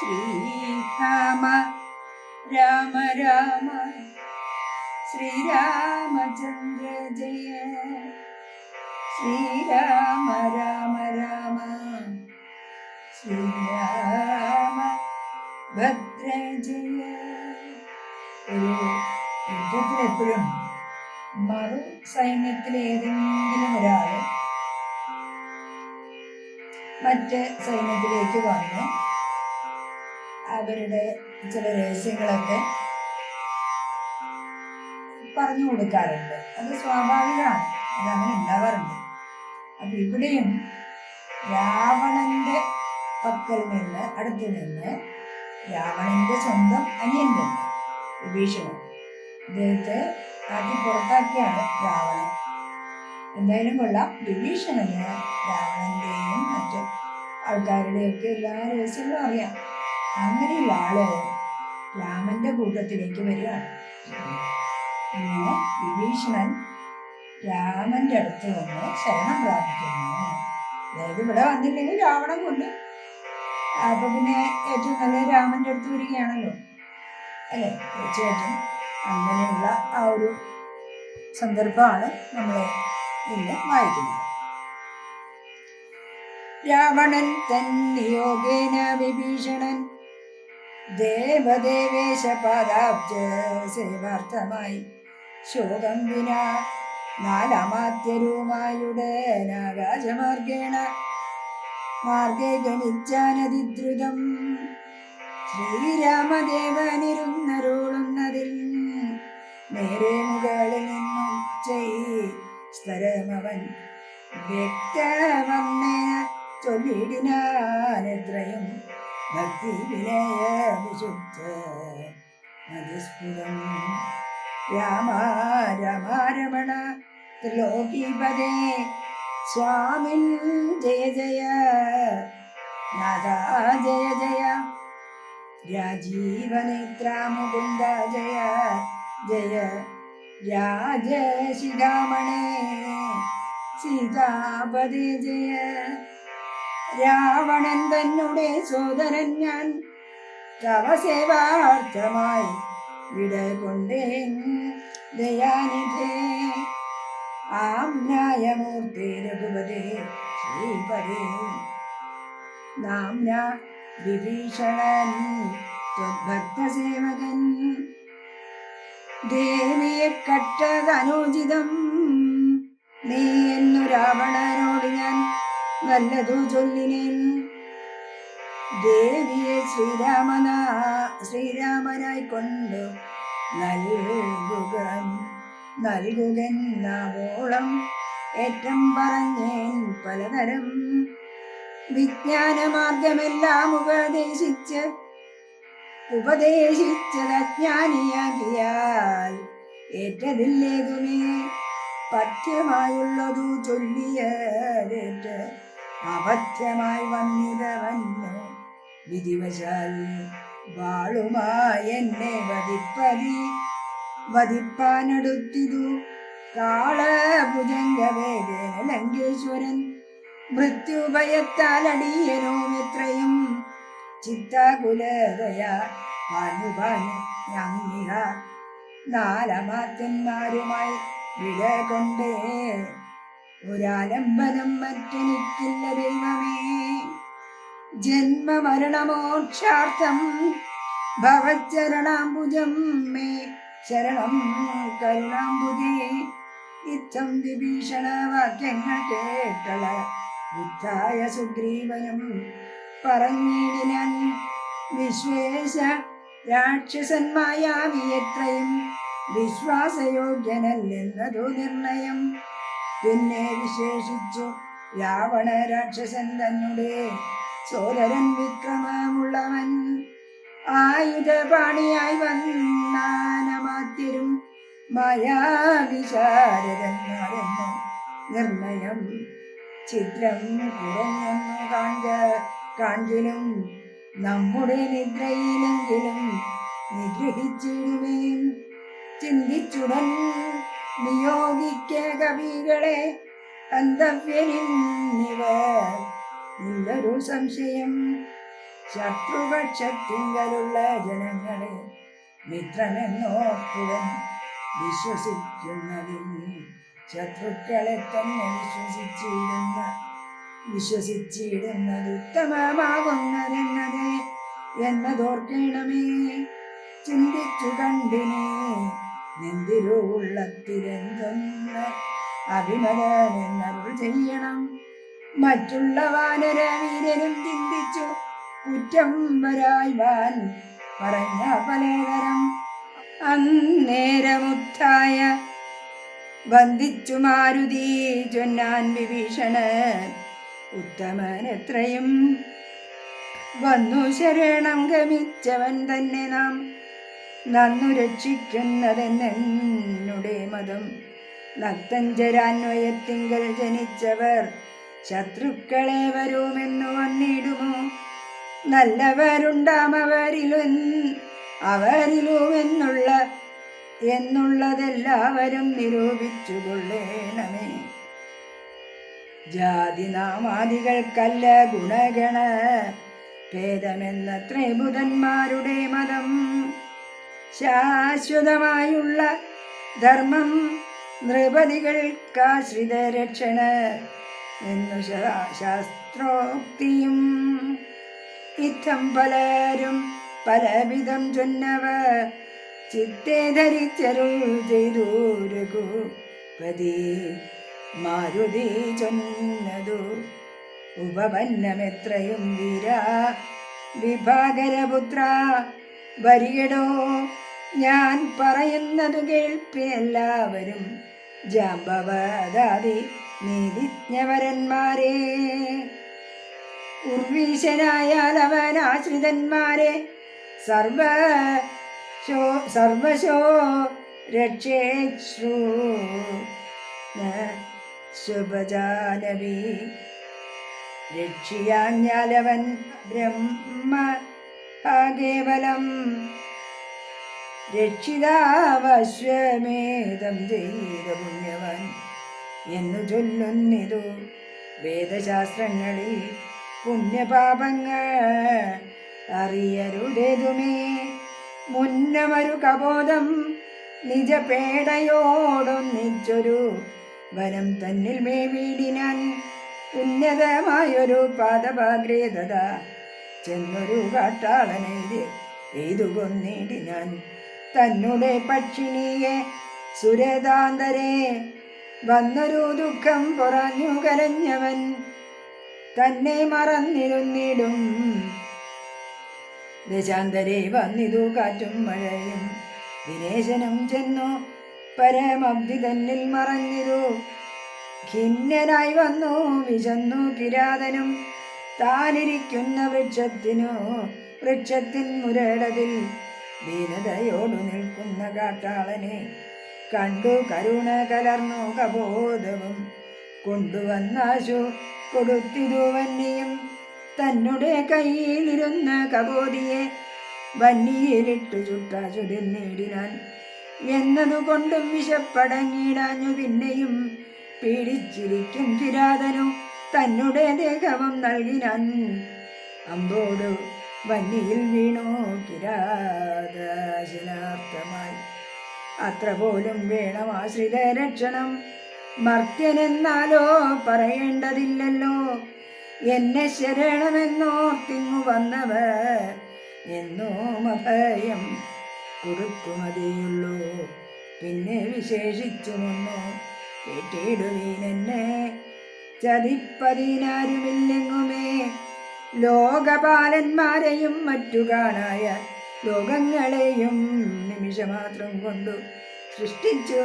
ശ്രീരാമ രാമ രാമ. ശ്രീരാമചന്ദ്ര ജയ. ശ്രീരാമ രാമ രാമ. ശ്രീരാമ ഭദ്ര ജയ. ഒരു യുദ്ധത്തിൽ എപ്പോഴും മറു സൈന്യത്തിലെ ഏതെങ്കിലും ഒരാൾ മറ്റ് സൈന്യത്തിലേക്ക് വന്ന് അവരുടെ ചില രഹസ്യങ്ങളൊക്കെ പറഞ്ഞു കൊടുക്കാറുണ്ട്. അത് സ്വാഭാവികമാണ്. അതങ്ങനെ ഉണ്ടാവാറുണ്ട്. അപ്പൊ ഇവിടെയും രാവണന്റെ പക്കൽ നിന്ന് അടുത്ത് നിന്ന് രാവണന്റെ സ്വന്തം അനിയൻ തന്നെ വിഭീഷണൻ അദ്ദേഹത്തെ പുറത്താക്കിയാണ് രാവണൻ. എന്തായാലും കൊള്ളാം. വിഭീഷണന് രാവണന്റെയും മറ്റ് ആൾക്കാരുടെയൊക്കെ എല്ലാ രഹസ്യങ്ങളും അറിയാം. അങ്ങനെയുള്ള ആൾ രാമന്റെ കൂട്ടത്തിലേക്ക് വരികയാണ് അങ്ങനെ വിഭീഷണൻ രാമന്റെ അടുത്ത് വന്ന് ശരണം പ്രാപിക്കുന്നു. അതായത് ഇവിടെ വന്നില്ലെങ്കിൽ രാവണൻ കൊണ്ട് അപ്പൊ പിന്നെ ഏറ്റവും നല്ല രാമന്റെ അടുത്ത് വരികയാണല്ലോ. അല്ലെ? തീർച്ചയായിട്ടും അങ്ങനെയുള്ള ആ ഒരു സന്ദർഭമാണ് നമ്മൾ ഇന്ന് വായിക്കുന്നത്. രാവണൻ തൻ യോഗേന വിഭീഷണൻ ദേവദേവേശ പാദാബ്ജ സേവാർത്ഥമായി ശോകം വിന നാലാമാത്യരൂമായുടെ രാജമാർഗേണ മാർഗേ ഗണിച്ചാനതിദ്രുതം ശ്രീരാമദേവനിരുന്നരുളുന്നതിൽ നേരെ മുകളിൽ നിന്നും ചെയ് സ്ഥലമവൻ വ്യക്തവർണേന ചൊല്ലിടിനാനെത്രയും ഭക്തി വിനയ വിശുദ്ധ മതിസ്ഫുരം രാമ രമ രമണ ത്രിലോകീപദേ സ്വാമിൻ ജയ ജയ നാഥ ജയ ജയ രാജീവനേത്രാമുകുന്ദ ജയ ജയ രാജശിഖാമണേ സീതാപതി ജയ. രാവണൻ തന്നെ സോദരൻ ഞാൻ തവസേവാർത്ഥമായി വിട കൊണ്ടേ ദയാനിധേ ആം ന്യായമൂർത്തി രഘുപതേ ശ്രീപരേ നാംന വിഭീഷണൻ ഭക്തസേവകൻ ദേവിയെ കട്ടതനുചിതം നീ എന്നു രാവണനോട് ഞാൻ നല്ലതു ചൊല്ലിനേൻ. ദേവിയെ ശ്രീരാമന ശ്രീരാമനായി കൊണ്ട് നൽകുക നൽകുകെന്നവോളം ഏറ്റം പറഞ്ഞേൻ പലതരം. വിജ്ഞാനമാർഗമെല്ലാം ഉപദേശിച്ച് ഉപദേശിച്ചത് അജ്ഞാനിയാകിയാൽ ഏറ്റതില്ലേതുമേ പഥ്യമായുള്ളതു ചൊല്ലിയേറ്റ് അപഥ്യമായി വന്നിരവന്ന് വിധിവശാൽ വാളുമായെന്നെ വധിപ്പതി. വധിപ്പാനടുത്തിതു കാളഭുജംഗവേഗേന ലങ്കേശ്വരൻ. മൃത്യുഭയത്താൽ അടിയനോ എത്രയും ചിത്താകുലതയ പാനുപാനു നാലമാത്യന്മാരുമായി വിട കൊണ്ടേ ഒരാലംബനം മറ്റെനിക്കില്ല ദൈവമേ. ജന്മമരണമോക്ഷാർത്ഥം ഭവച്ചരണാംബുജം മേ ശരണം കരുണാംബുജേ. ഇത്തം വിഭീഷണ വാക്യങ്ങൾ കേട്ടള. ബുദ്ധായ സുഗ്രീവനും പറഞ്ഞിടിനൻ വിശ്വേശ രാക്ഷസന്മായാവിയത്രയും വിശ്വാസയോഗ്യനല്ലെന്നതു നിർണയം. പിന്നെ വിശേഷിച്ചു രാവണ രാക്ഷസൻ തന്നെ സോദരൻ വിക്രമമുള്ളവൻ. ആയുധപാണിയായി വന്നാനമാത്യരും മായാവിശാരദന്മാരെന്ന് നിർണയം. ചിത്രം കുറഞ്ഞൊന്നു കാണ്ട കാണിലും നമ്മുടെ നിദ്രയിലെങ്കിലും നിഗ്രഹിച്ചിടുമേ ചിന്തിച്ചുടൻ നിയോഗിക്ക കവികളെ അന്തവ്യനിന്നിവർ ഇല്ലൊരു സംശയം ശത്രുപക്ഷത്തിങ്കലുള്ള ജനങ്ങളെ മിത്രമെന്നോർപ്പുടൻ വിശ്വസിക്കുന്നതിൽ. ശത്രുക്കളെ തന്നെ വിശ്വസിച്ചിടുന്ന വിശ്വസിച്ചിടുന്നത് ഉത്തമമാകുന്നതെന്നത് എന്നതോർക്കണമേ. ചിന്തിച്ചു കണ്ടിനെ. നിന്തിരു ഉള്ളത്തിലെന്തൊന്ന് ചെയ്യണം. മറ്റുള്ള വാനര വീരനും ചിന്തിച്ചു കുറ്റം വരായ്വാൻ പറഞ്ഞ പലേതരം. അന്നേരമുത്തായ ബന്ധിച്ചു മാരുതി ചൊന്നാൻ വിഭീഷണൻ ഉത്തമൻ എത്രയും വന്നു ശരണം ഗമിച്ചവൻ തന്നെ നാം. നന്നു രക്ഷിക്കുന്നതെന്നെന്നുടെ മതം. നത്തഞ്ചരാന്വയത്തിങ്കൽ ജനിച്ചവർ ശത്രുക്കളെ വരുമെന്നു വന്നിടുമോ? നല്ലവരുണ്ടാമവരിലും അവരിലുമെന്നുള്ള എന്നുള്ളതെല്ലാവരും നിരൂപിച്ചു കൊള്ളേണമേ ജാതിനാമാദികൾക്കല്ല ഗുണഗണ ഭേദമെന്ന ത്രിബുധന്മാരുടെ മതം. ശാശ്വതമായുള്ള ധർമ്മം നൃപതികൾക്കാശ്രിത രക്ഷണ എന്നു ശാസ്ത്രോക്തിയും ഇത്തം പലരും പലവിധം ചൊന്നവ. ചിത്തെ ധരിച്ചരുൾ ചെയ്തു രഘുപതി. മാരുതി ചൊന്നതു ഉപപന്നമെത്രയും വീര. വിഭാകരപുത്ര വരികടോ ഞാൻ പറയുന്നതു കേൾപ്പിനെല്ലാവരും ജാമ്പവതാതി നീതിജ്ഞവരന്മാരെ. ഉർവീശനായാൽ അവൻ ആശ്രിതന്മാരെ. സർവ ശോ സർവശോ ശുഭജാനവി. രക്ഷിയാഞ്ഞാലവൻ ബ്രഹ്മ കേവലം രക്ഷിതാവശ്വമേധം ചെയ്ത പുണ്യവൻ എന്നു ചൊല്ലുന്നിതു വേദശാസ്ത്രങ്ങളിൽ പുണ്യപാപങ്ങൾ അറിയരുതേതുമേ മുന്നമൊരു കബോധം നിജപേടയോടൊന്നിച്ചൊരു വനം തന്നിൽ മേവീടിനാൻ ഉന്നതമായൊരു പാദപാഗ്രേതത ചെന്നൊരു കാട്ടാളനെയ്ത് എയ്തു തന്നുടെ പക്ഷിണിയെ സുരതാന്തരെ. വന്നൊരു ദുഃഖം പുറഞ്ഞു കരഞ്ഞവൻ തന്നെ മറന്നിരുന്നിടും. ദശാന്തരെ വന്നിതു കാറ്റും മഴയും വിനേശനം ചെന്നു പരമബ്ദി തന്നിൽ മറഞ്ഞിരു ഖിന്നനായി വന്നു വിശന്നു കിരാതനും. താനിരിക്കുന്ന വൃക്ഷത്തിനു വൃക്ഷത്തിൻ മുരടതിൽ ദീനതയോടു നിൽക്കുന്ന കാട്ടാളനെ കണ്ടു കരുണ കലർന്നു കബോധവും. കൊണ്ടുവന്നാശു കൊടുത്തിരു വന്നിയും തന്നുടെ കയ്യിലിരുന്ന കബോധിയെ വന്നിയിലിട്ടു ചുട്ടാശു നേടിനാൻ എന്നതുകൊണ്ടും വിശപ്പടങ്ങിടാഞ്ഞു പിന്നെയും പീഡിച്ചിരിക്കും കിരാതനു തന്നുടെ ദേഹവും നൽകിനാൻ. അമ്പോടു വന്നിയിൽ വീണോ കിരാതശിലാർത്ഥമായി. അത്ര പോലും വേണം ആശ്രിത രക്ഷണം. മർത്യനെന്നാലോ പറയേണ്ടതില്ലല്ലോ. എന്നെ ശരണമെന്നോ ശരണമെന്നോർത്തിങ്ങു വന്നവർ എന്നോ അഭയം കൊടുക്കുമതിയുള്ളൂ. പിന്നെ വിശേഷിച്ചുമൊന്നു കേട്ടിടുവീനെന്നെ ചതിപ്പതിനാരുമില്ലെങ്ങുമേ. ലോകപാലന്മാരെയും മറ്റു കാണായ ലോകങ്ങളെയും നിമിഷമാത്രം കൊണ്ടു സൃഷ്ടിച്ചു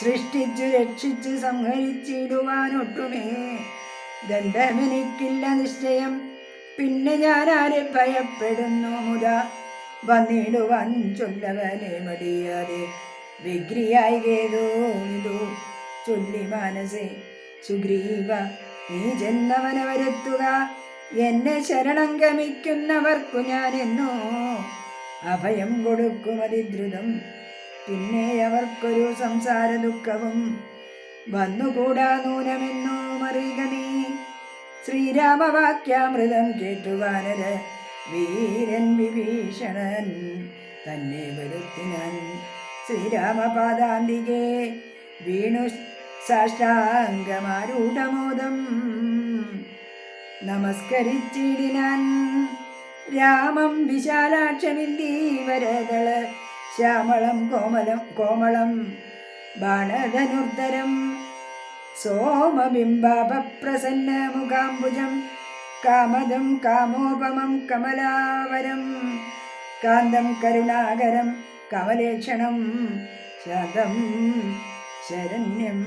സൃഷ്ടിച്ചു രക്ഷിച്ചു സംഹരിച്ചിടുവാനൊട്ടുമേ. ദണ്ഡമെനിക്കില്ല നിശ്ചയം. പിന്നെ ഞാൻ ആരെ ഭയപ്പെടുന്നു മുത? വന്നിടുവാൻ ചൊല്ലവനെ മടിയാതെ വിഗ്രിയായി കേതോ ചൊല്ലി മാനസേ സുഗ്രീവ നീ ചെന്നവനെ വരുത്തുക. എന്നെ ശരണം ഗമിക്കുന്നവർക്കു ഞാൻ എന്നോ. അഭയം കൊടുക്കും ദ്രുതം പിന്നെ അവർക്കൊരു സംസാര ദുഃഖവും വന്നുകൂടാ നൂനമെന്നോ മറിയുക നീ. ശ്രീരാമവാക്യാമൃതം കേട്ടുവാനര വീരൻ വിഭീഷണൻ തന്നെ വരുത്തിനാൻ ശ്രീരാമപാദാന്തികേ വീണു സാഷ്ടാംഗമാരൂഢമോദം. നമസ്കരിച്ചിടിനാൻ. രാമം വിശാലാക്ഷമില്ലീവരകൾ ശ്യാമളം കോമലം കോമളം ബാണധനുർദ്ധരം സോമബിംബാപ്രസന്ന മുഖാംബുജം കാമദം കാമോപമം കമലാവരം. കാന്തം കരുണാകരം കമലേക്ഷണം ശതം ശരണ്യം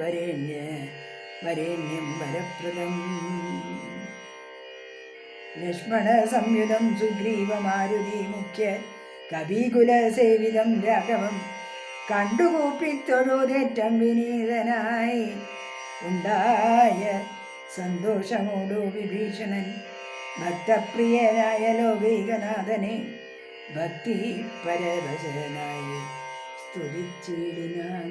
വരേണ്യ വരേണ്യം വരപ്രദം. ലക്ഷ്മണ സംയുതം സുഗ്രീവമാരുതി മുഖ്യ കവികുലസേവിതം രാഘവം. കണ്ടുകൂപ്പിത്തൊഴുതേറ്റം വിനീതനായി ഉണ്ടായ സന്തോഷമോടു വിഭീഷണൻ. ഭക്തപ്രിയനായ ലോകൈകനാഥനെ ഭക്തി പരവശനായി സ്തുതിച്ചിടിനാൻ